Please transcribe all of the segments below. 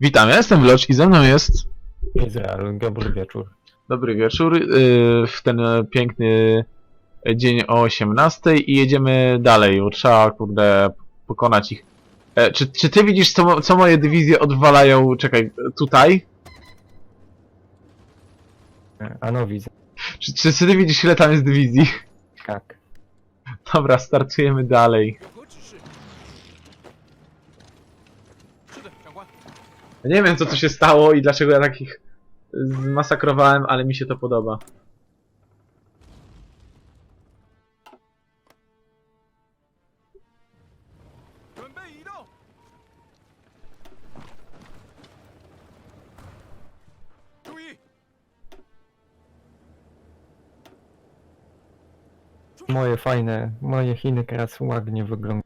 Witam, ja jestem Wlocz i ze mną jest Izrael, dobry wieczór. dobry wieczór yy, w ten e, piękny dzień o 18 i jedziemy dalej, bo trzeba kurde pokonać ich. E, czy, czy ty widzisz co, co moje dywizje odwalają, czekaj, tutaj? Ano widzę, Czy, czy, czy ty widzisz ile tam jest dywizji? tak. Dobra, startujemy dalej. Nie wiem co tu się stało i dlaczego ja takich y, zmasakrowałem, ale mi się to podoba. Moje fajne, moje Chiny teraz ładnie wyglądają.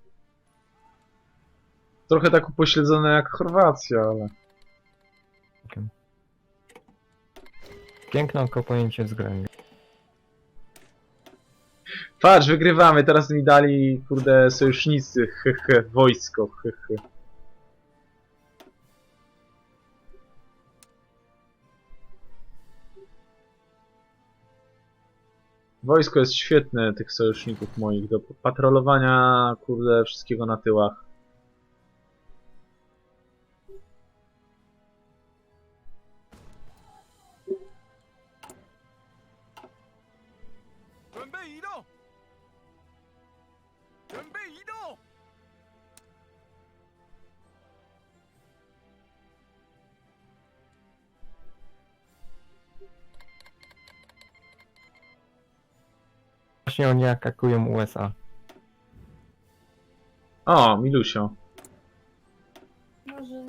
Trochę tak upośledzone jak Chorwacja, ale... Piękne oko pojęcie względu. Patrz, wygrywamy, teraz mi dali, kurde, sojusznicy, hehe, wojsko, hehe. Wojsko jest świetne, tych sojuszników moich, do patrolowania, kurde, wszystkiego na tyłach. “ Właśnie oni atakują USA. O, Milusio. Może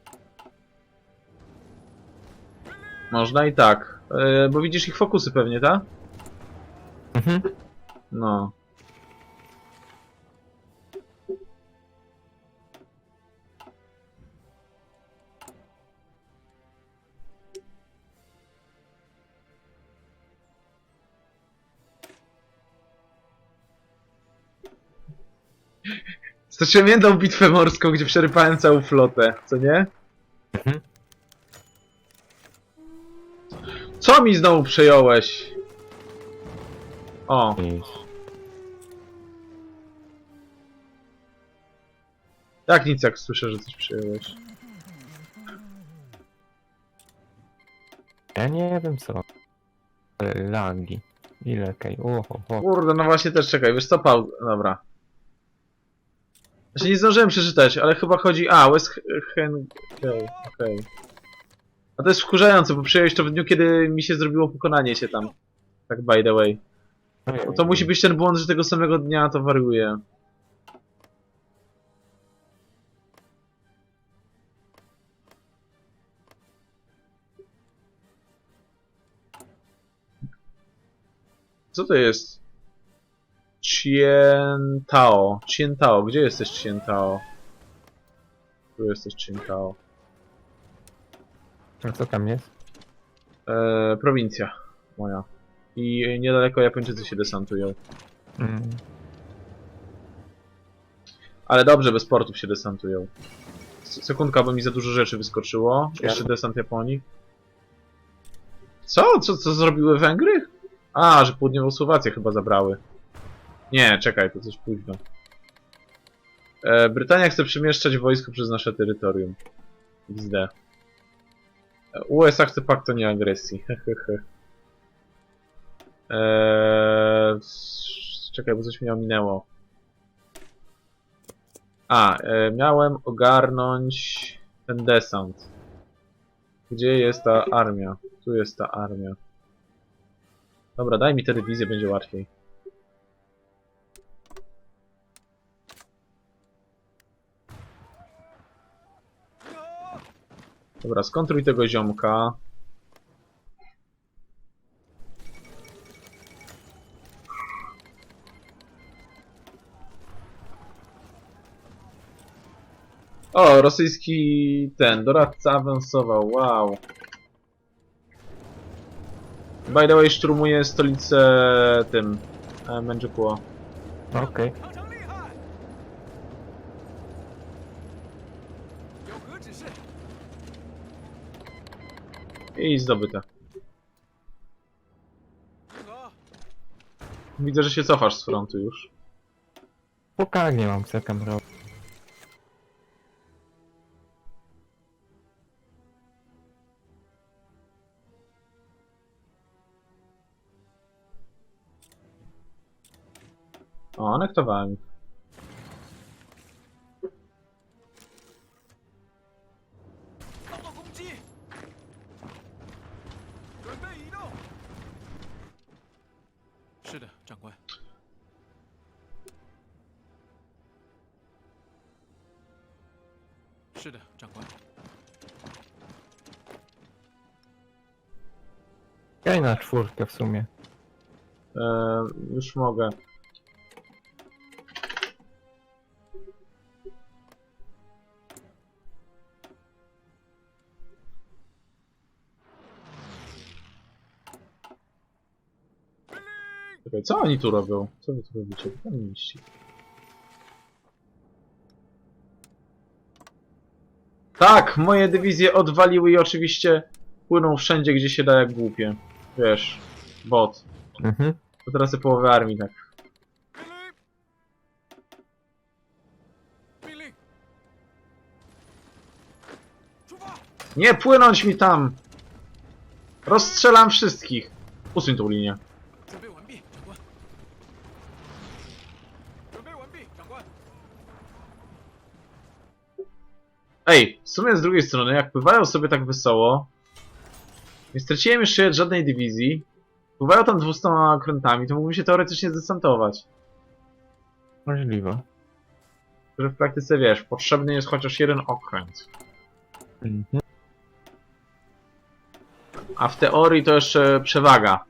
Można i tak. E, bo widzisz ich fokusy pewnie, tak? Mhm. No. Stoczyłem jedną bitwę morską, gdzie przerypałem całą flotę, co nie? Mhm. Co mi znowu przejąłeś? O, Nic. jak nic jak słyszę, że coś przejąłeś. Ja nie wiem co. Lagi. Ile kej? Oho, ho. Kurde, no właśnie też czekaj, wiesz co, Paul, dobra. Znaczy nie zdążyłem przeczytać, ale chyba chodzi... A, West Hen... Okej, okej. A to jest wkurzające, bo przyjąłeś to w dniu, kiedy mi się zrobiło pokonanie się tam. Tak by the way. No to musi być ten błąd, że tego samego dnia to wariuje. Co to jest? Cientao. Cientao. Gdzie jesteś Cientao? Tu jesteś Cientao. A co tam jest? Eee, prowincja moja. I niedaleko Japończycy się desantują. Mm. Ale dobrze, bez portów się desantują. S- Sekundka, bo mi za dużo rzeczy wyskoczyło. Jeszcze desant Japonii. Co? Co, co zrobiły Węgry? A, że południową Słowację chyba zabrały. Nie, czekaj, to coś późno. E, Brytania chce przemieszczać wojsko przez nasze terytorium. XD. E, USA chce paktu nieagresji. Hehehe. Eee, s- czekaj, bo coś mnie ominęło. A, e, miałem ogarnąć ten desant. Gdzie jest ta armia? Tu jest ta armia. Dobra, daj mi tę dywizję, będzie łatwiej. Dobra, skontruj tego ziomka. O, rosyjski ten, doradca awansował, wow. By the way, szturmuje stolicę tym, e, Manchukuo. Okej. 长 I zdobyte. Widzę, że się cofasz z frontu już. Spokojnie mam tam robić. O, anektowałem ich. 是的，长官。 Graj na czwórkę w sumie. E, już mogę. Czekaj, co oni tu robią? Co wy tu robicie? Tam mieści. Tak, moje dywizje odwaliły i oczywiście płyną wszędzie, gdzie się da jak głupie. Wiesz, bot. Mhm. To teraz jest połowy armii, tak. Nie płynąć mi tam! Rozstrzelam wszystkich! Usuń tą linię. Ej, w sumie z drugiej strony, jak pływają sobie tak wesoło, nie straciłem jeszcze żadnej dywizji, pływają tam 200 okrętami, to mógłbym się teoretycznie zdesantować. Możliwe. Że w praktyce, wiesz, potrzebny jest chociaż jeden okręt. Mhm. A w teorii to jeszcze przewaga.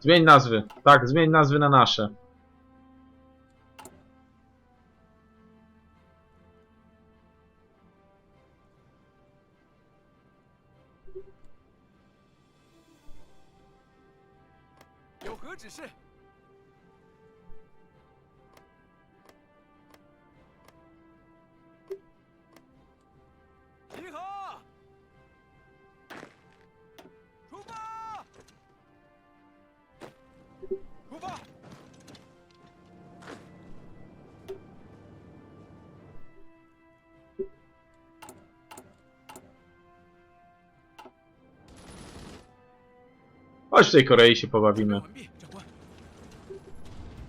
Zmień nazwy. Tak, zmień nazwy na nasze. w tej Korei się pobawimy.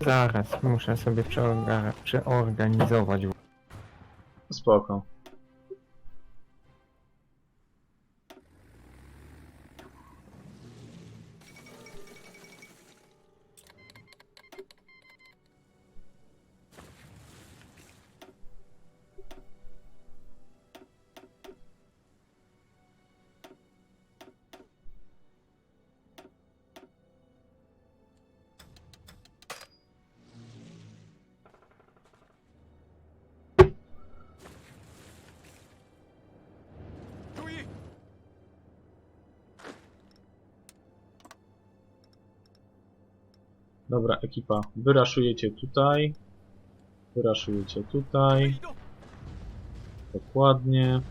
Zaraz, muszę sobie przeorganizować. Spoko. ekipa. Wyraszujecie tutaj. Wyraszujecie tutaj. Dokładnie.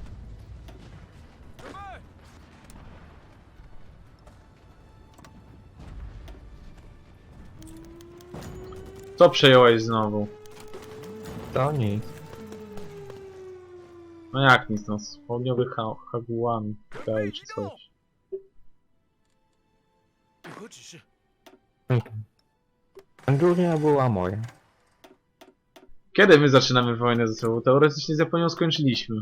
Co przejąłeś znowu? To nic. No jak nic, no z ogniowych ha hagułami czy coś. Anglia była moja. Kiedy my zaczynamy wojnę ze sobą? Teoretycznie z Japonią skończyliśmy.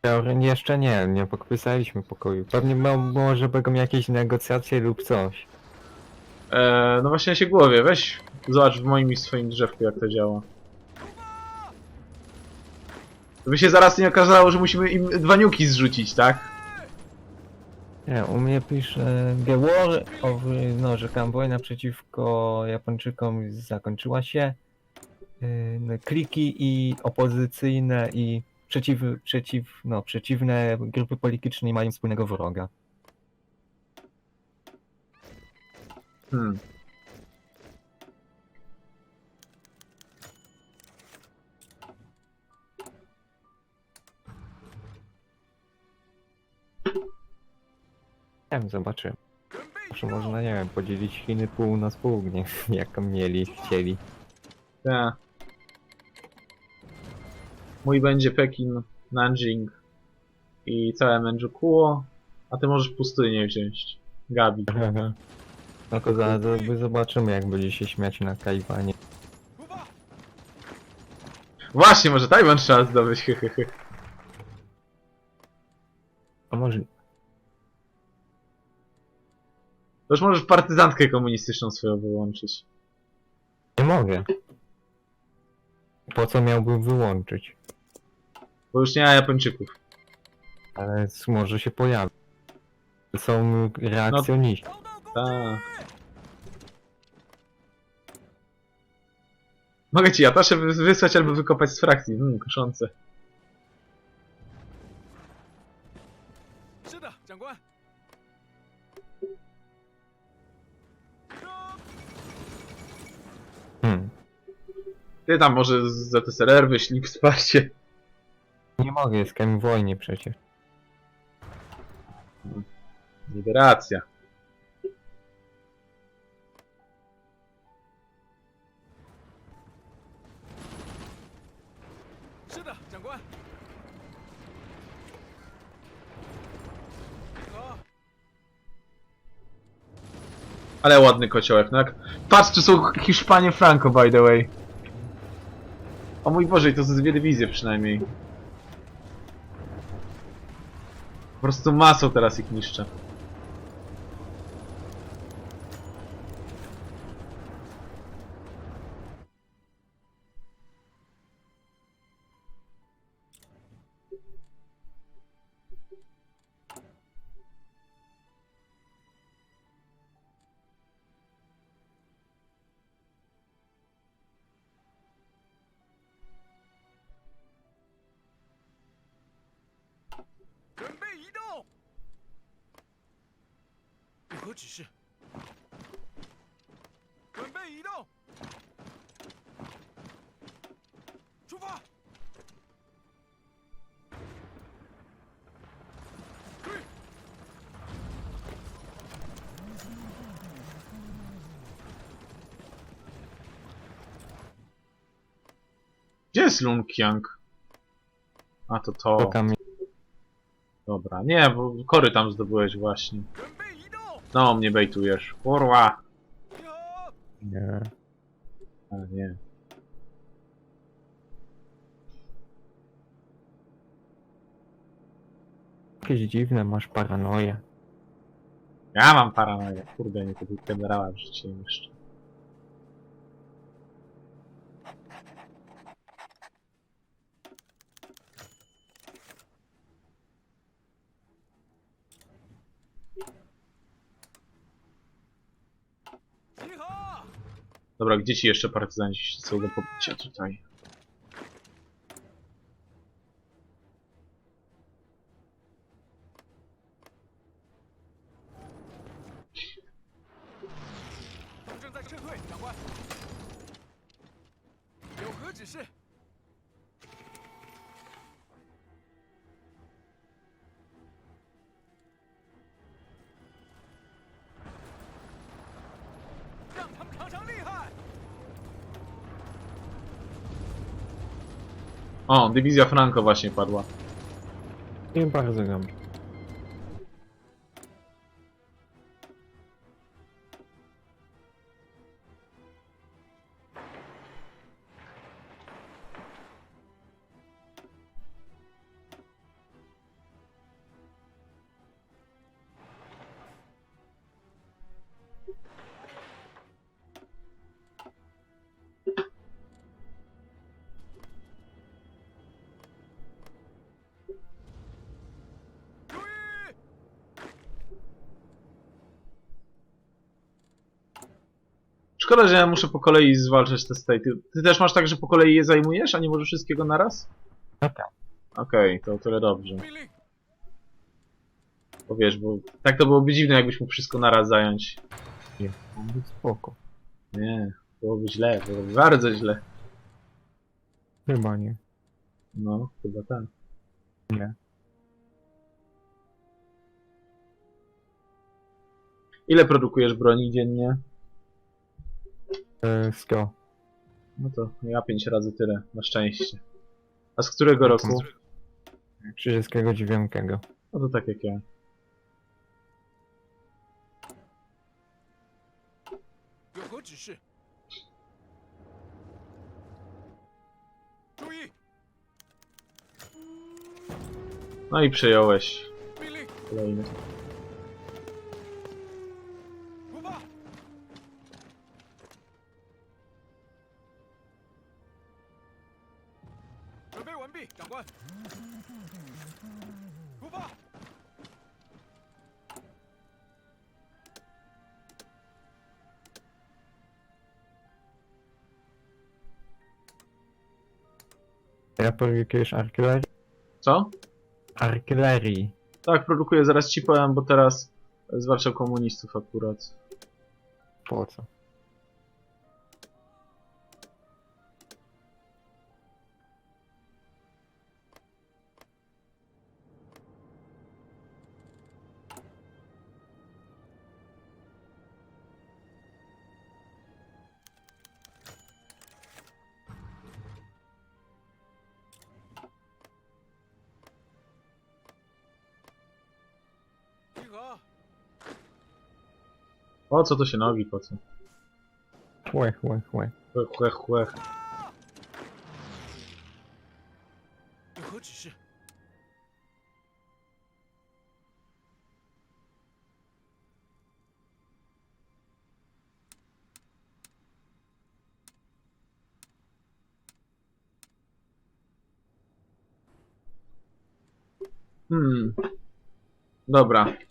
Teoretycznie Jeszcze nie, nie podpisaliśmy pokoju. Pewnie mo- może będą jakieś negocjacje lub coś. Eee, no właśnie się głowie, weź zobacz w moim i swoim drzewku jak to działa. By się zaraz nie okazało, że musimy im dwa niuki zrzucić, tak? Nie, u mnie pisze The War of, no, że wojna przeciwko Japończykom zakończyła się. Yy, kliki i opozycyjne i przeciw, przeciw, no, przeciwne grupy polityczne nie mają wspólnego wroga. Hmm. Tak, zobaczymy. Może można, nie wiem, podzielić Chiny pół na pół, nie? Jak mieli, chcieli. Tak. Mój będzie Pekin, Nanjing i całe Manchukuo, a ty możesz pustynię wziąć. Gabi. No to za, za, zobaczymy, jak będzie się śmiać na Tajwanie. Właśnie, może Tajwan trzeba zdobyć, hehehe. A może To już możesz partyzantkę komunistyczną swoją wyłączyć. Nie mogę. Po co miałbym wyłączyć? Bo już nie ma Japończyków. Ale może się pojawi. Są reakcjoniści. No, ta. Mogę ci Jataszę wysłać albo wykopać z frakcji. Mmm, kuszące. Ty tam może z ZSRR wyślij wsparcie. Nie mogę, jestem w wojnie przecież. Liberacja. No. Ale ładny kociołek, tak? Patrz, czy są Hiszpanie Franco, by the way. O mój Boże, to ze dwie dywizje przynajmniej. Po prostu masą teraz ich niszczę. “ jest Lunkiang? A to to. Dobra, nie, bo kory tam zdobyłeś właśnie. No, mnie bejtujesz. Kurwa! Nie. A nie. Jakieś dziwne, masz paranoję. Ja mam paranoję. Kurde, nie kupił generała w życiu jeszcze. Dobra, gdzie ci jeszcze partyzanci są do pobicia tutaj? ” O, dywizja Franco właśnie padła. Nie bardzo dobrze. Szkoda, że ja muszę po kolei zwalczać te staty. Ty też masz tak, że po kolei je zajmujesz, a nie możesz wszystkiego naraz? No tak. Okej, to o tyle dobrze. Bo wiesz, bo tak to byłoby dziwne, jakbyś mógł wszystko naraz zająć. Nie, on był spoko. Nie, byłoby źle, byłoby bardzo źle. Chyba nie. No, chyba tak. Nie. Ile produkujesz broni dziennie? E, No to ja pięć razy tyle, na szczęście. A z którego roku? 39. No to tak jak ja. No i przejąłeś. Kolejny. Ja produkujesz artylerii? Co? Artylerii. Tak, produkuję, zaraz ci powiem, bo teraz zwalczał komunistów akurat. Po co? Po co to się nogi, po co? Chłe, chłe, chłe. Hmm. Dobra.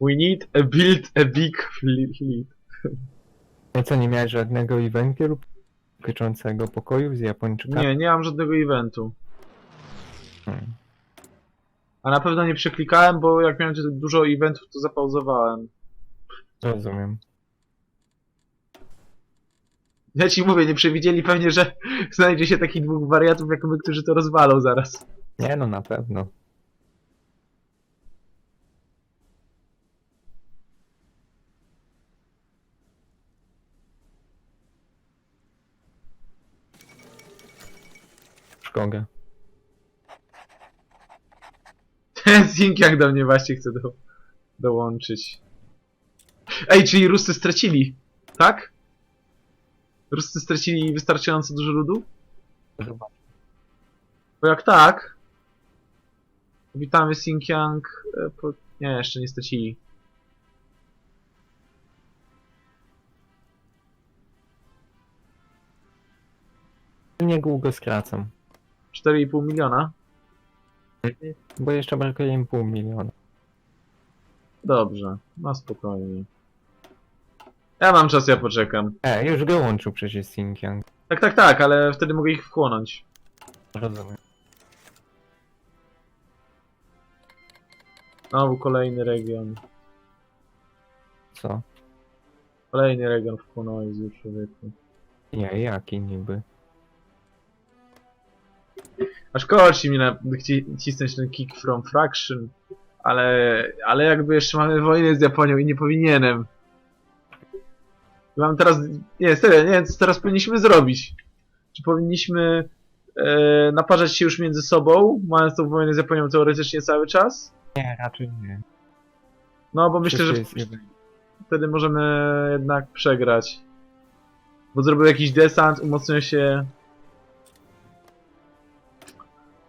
We need a build a big fleet. No co, nie miałeś żadnego eventu lub dotyczącego pokoju z Japończykami? Nie, nie mam żadnego eventu. Hmm. A na pewno nie przeklikałem, bo jak miałem dużo eventów, to zapauzowałem. Rozumiem. Ja ci mówię, nie przewidzieli pewnie, że znajdzie się takich dwóch wariatów jak my, którzy to rozwalą zaraz. Nie no, na pewno. Szkoda. Ten Xinjiang do mnie właśnie chce do, dołączyć. Ej, czyli Ruscy stracili, tak? Ruscy stracili wystarczająco dużo ludu? Zobacz. Bo jak tak... Witamy Xinjiang... e, Po... Nie, jeszcze nie stracili. Niedługo skracam. 4,5 miliona? Bo jeszcze brakuje im pół miliona. Dobrze, no spokojnie. Ja mam czas, ja poczekam. E, już go łączył przecież Xinjiang. Tak, tak, tak, ale wtedy mogę ich wchłonąć. Rozumiem. Znowu kolejny region. Co? Kolejny region wchłonąłeś już człowieku. Nie, jaki niby? Aż kości mi na chci- cisnąć ten kick from fraction. Ale, ale jakby jeszcze mamy wojnę z Japonią i nie powinienem. Mam teraz, nie, serio, nie wiem co teraz powinniśmy zrobić. Czy powinniśmy e, naparzać się już między sobą, mając tą wojnę z Japonią teoretycznie cały czas? Nie, raczej nie. No, bo myślę, że wtedy możemy jednak przegrać. Bo zrobił jakiś desant, umocnią się.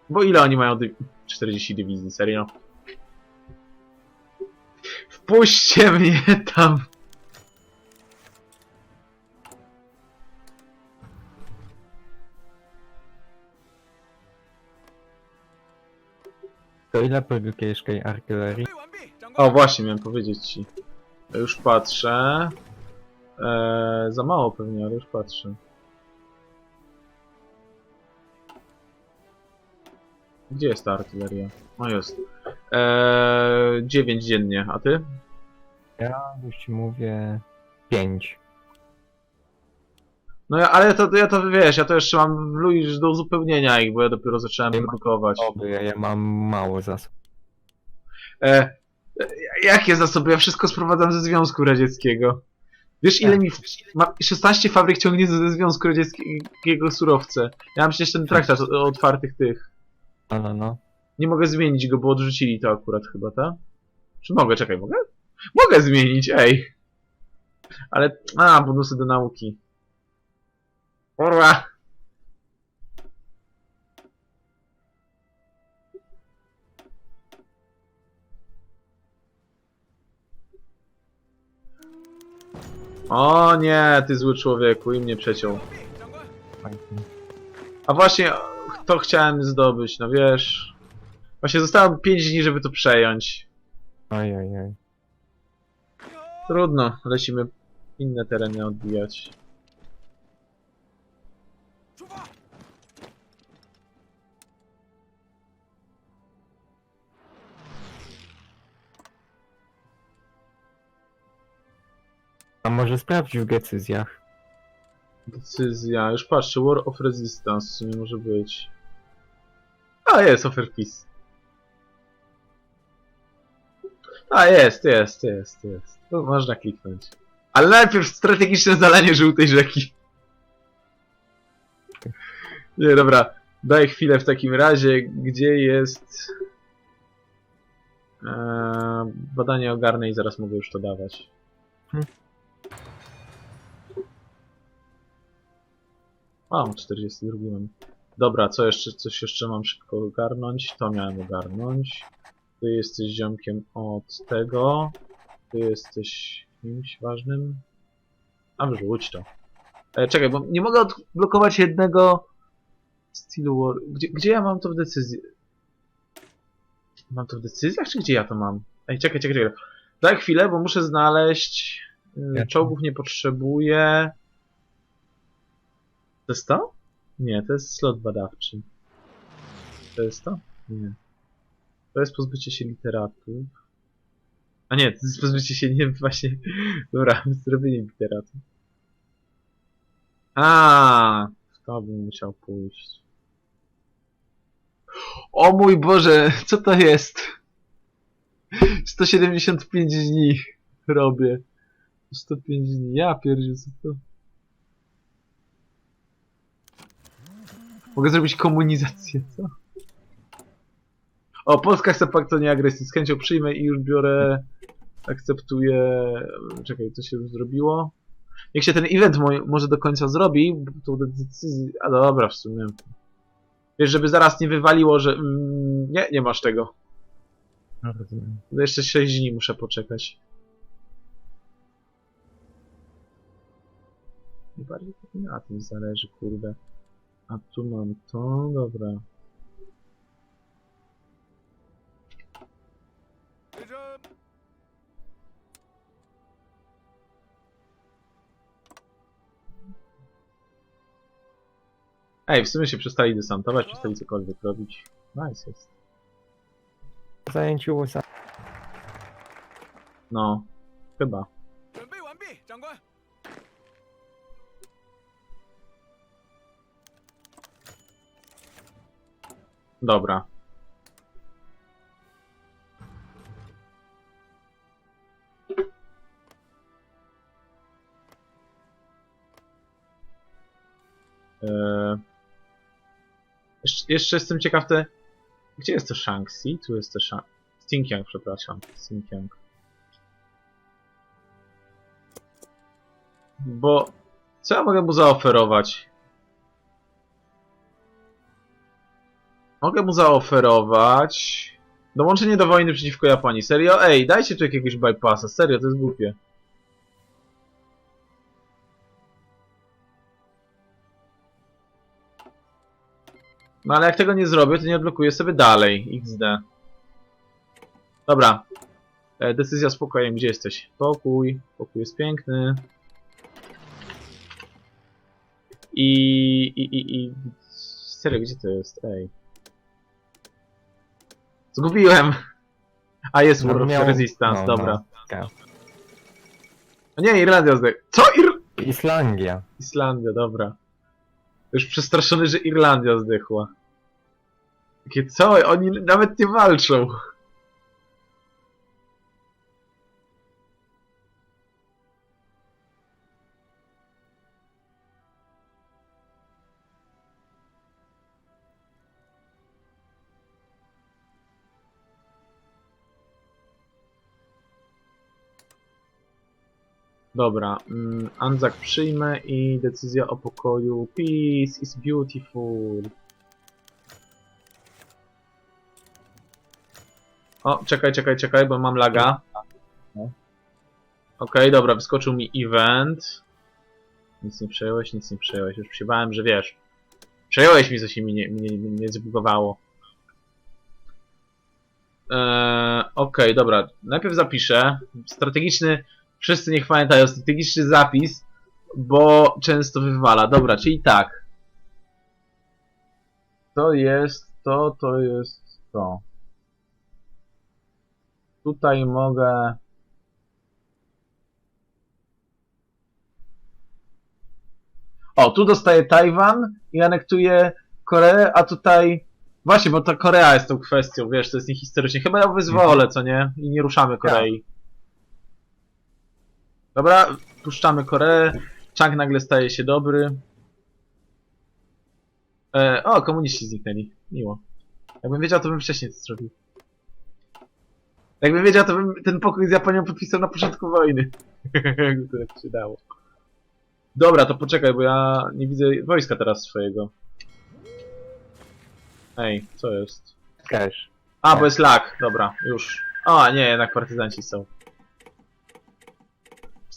Bo ile oni mają dyw 40 dywizji, serio? Wpuśćcie mnie tam! To ile produkujeszkej artylerii? O, właśnie miałem powiedzieć ci. Już patrzę. Eee, za mało pewnie, ale już patrzę. Gdzie jest ta artyleria? No jest. Eee, 9 dziennie, a ty? Ja już ci mówię 5. No ja, ale to, ja to wiesz, ja to jeszcze mam luj do uzupełnienia ich, bo ja dopiero zacząłem ma- produkować. Oby, ja, ja mam mało zasób. E, e, jakie zasoby? Ja wszystko sprowadzam ze Związku Radzieckiego. Wiesz ile Tak. mi... Ma 16 fabryk ciągnie ze Związku Radzieckiego surowce. Ja mam przecież ten traktat o otwartych tych. Ale no. Nie mogę zmienić go, bo odrzucili to akurat chyba, tak? Czy mogę? Czekaj, mogę? Mogę zmienić, ej! Ale... A, bonusy do nauki. Orła! O nie, ty zły człowieku, i mnie przeciął. A właśnie, to chciałem zdobyć, no wiesz. Właśnie zostało 5 dni, żeby to przejąć. Oj, oj, oj. Trudno, lecimy inne tereny odbijać. A może sprawdź w decyzjach. Decyzja, już patrzę, War of Resistance w sumie może być. A, jest, Offer Peace. A, jest, jest, jest, jest. To można kliknąć. Ale najpierw strategiczne zalanie żółtej rzeki. Nie, dobra. Daj chwilę w takim razie, gdzie jest... Eee, badanie ogarnę i zaraz mogę już to dawać. A, 42 mam. Dobra, co jeszcze, coś jeszcze mam szybko ogarnąć? To miałem ogarnąć. Ty jesteś ziomkiem od tego. Ty jesteś kimś ważnym. A wyrzuć to. E, czekaj, bo nie mogę odblokować jednego Steel War. Gdzie, gdzie ja mam to w decyzji? Mam to w decyzjach, czy gdzie ja to mam? Ej, czekaj, czekaj, czekaj. Daj chwilę, bo muszę znaleźć... Ja- Czołgów nie potrzebuję. To jest to? Nie, to jest slot badawczy. To jest to? Nie. To jest pozbycie się literatów. A nie, to jest pozbycie się, nie, właśnie. Dobra, zrobienie literatów. A, to bym musiał pójść. O mój Boże, co to jest? 175 dni robię. 105 dni, ja pierdziu, co to? Mogę zrobić komunizację, co? O, Polska chce pakt o nieagresji. Z chęcią przyjmę i już biorę... Akceptuję... Czekaj, co się już zrobiło? Niech się ten event mo może do końca zrobi, to decyzji... A dobra, w sumie. Wiesz, żeby zaraz nie wywaliło, że... Mm, nie, nie masz tego. No, rozumiem. To Jeszcze 6 dni muszę poczekać. Najbardziej na tym zależy, kurde. A tu mam to, dobra. Ej, w sumie się przestali desantować, przestali cokolwiek robić. Nice jest. Zajęciu USA. No, chyba. Dobra. Eee... Jeszcze, jeszcze jestem ciekaw te... Gdzie jest to Shanxi? Tu jest to Shang... Przepraszam. Xinjiang. Bo... Co ja mogę mu zaoferować? Mogę mu zaoferować dołączenie do wojny przeciwko Japonii. Serio? Ej, dajcie tu jakiegoś bypassa. Serio, to jest głupie. No ale jak tego nie zrobię, to nie odblokuję sobie dalej. XD. Dobra. E, decyzja spokojem, gdzie jesteś? Pokój. Pokój jest piękny. I, i, i, i... Serio, gdzie to jest? Ej. Zgubiłem! A jest War of miał- Resistance, no, dobra. no, tak. No nie, Irlandia zdech. Co? Ir... Islandia. Islandia, dobra. Już przestraszony, że Irlandia zdechła. Takie co? Oni nawet nie walczą. Dobra, mm, Anzak przyjmę i decyzja o pokoju. Peace is beautiful. O, czekaj, czekaj, czekaj, bo mam laga. Okej, dobra, wyskoczył mi event. Nic nie przejąłeś, nic nie przejąłeś. Już się bałem, że wiesz. Przejąłeś mi, co się mi nie, nie, nie zbugowało. Eee, Okej, dobra. Najpierw zapiszę. Strategiczny Wszyscy niech pamiętają, strategiczny zapis, bo często wywala. Dobra, czyli tak. To jest to, to jest to. Tutaj mogę... O, tu dostaję Tajwan i anektuję Koreę, a tutaj... Właśnie, bo to Korea jest tą kwestią, wiesz, to jest niehistorycznie. Chyba ją wyzwolę, co nie? I nie ruszamy Korei. Dobra, puszczamy Koreę. Chang nagle staje się dobry. E, o, komuniści zniknęli. Miło. Jakbym wiedział, to bym wcześniej to zrobił. Jakbym wiedział, to bym ten pokój z Japonią podpisał na początku wojny. Jakby to tak się dało. Dobra, to poczekaj, bo ja nie widzę wojska teraz swojego. Ej, co jest? Cash. A, bo jest lag. Dobra, już. A, nie, jednak partyzanci są.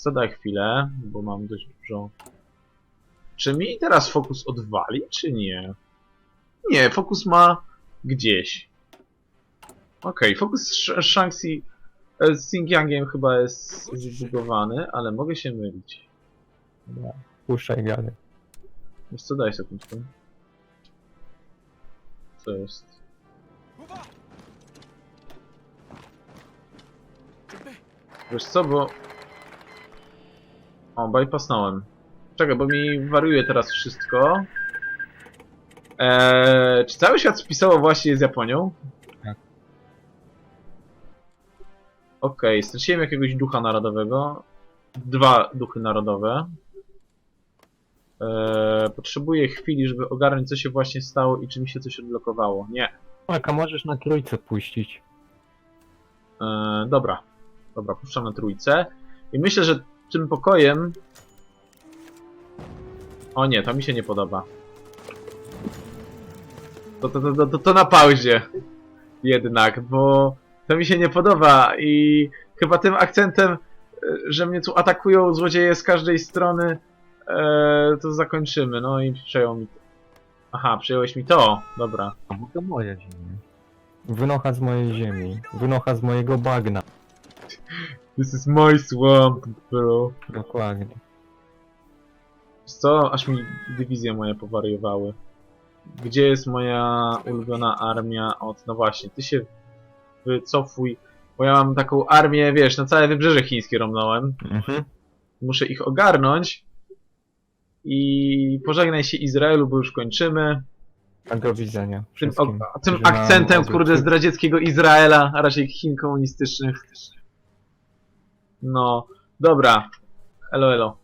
Sprzedaj chwilę, bo mam dość dużo... Czy mi teraz fokus odwali, czy nie? Nie, fokus ma gdzieś. Okej, okay, fokus e, z Shanxi z Xing Yangiem chyba jest zbugowany, ale mogę się mylić. Dobra. Puszczaj gany. Wiesz co, daj sekundkę. Co jest? Wiesz co, bo o, bypassnąłem. Czekaj, bo mi wariuje teraz wszystko. Eee, czy cały świat spisało właśnie z Japonią? Tak. Okej, straciłem jakiegoś ducha narodowego. Dwa duchy narodowe. Eee, potrzebuję chwili, żeby ogarnąć, co się właśnie stało i czy mi się coś odblokowało. Nie. Aka, możesz na trójce puścić. E, dobra. Dobra, puszczam na trójce. I myślę, że tym pokojem... O nie, to mi się nie podoba. To, to, to, to, to, na pauzie. Jednak, bo to mi się nie podoba i chyba tym akcentem, e, że mnie tu atakują złodzieje z każdej strony, e, to zakończymy. No i przejął mi... Aha, przejąłeś mi to. Dobra. Bo to moja ziemia. Wynocha z mojej ziemi. Wynocha z mojego bagna. This is my swamp, bro. Dokładnie. Wiesz co? Aż mi dywizje moje powariowały. Gdzie jest moja ulubiona armia od... No właśnie, ty się wycofuj, bo ja mam taką armię, wiesz, na całe wybrzeże chińskie romnąłem. Mhm. Muszę ich ogarnąć. I pożegnaj się Izraelu, bo już kończymy. A do widzenia. Tym, wszystkim, o, tym którzy akcentem, kurde, z radzieckiego Izraela, a raczej Chin komunistycznych. No, dobra. Elo, elo.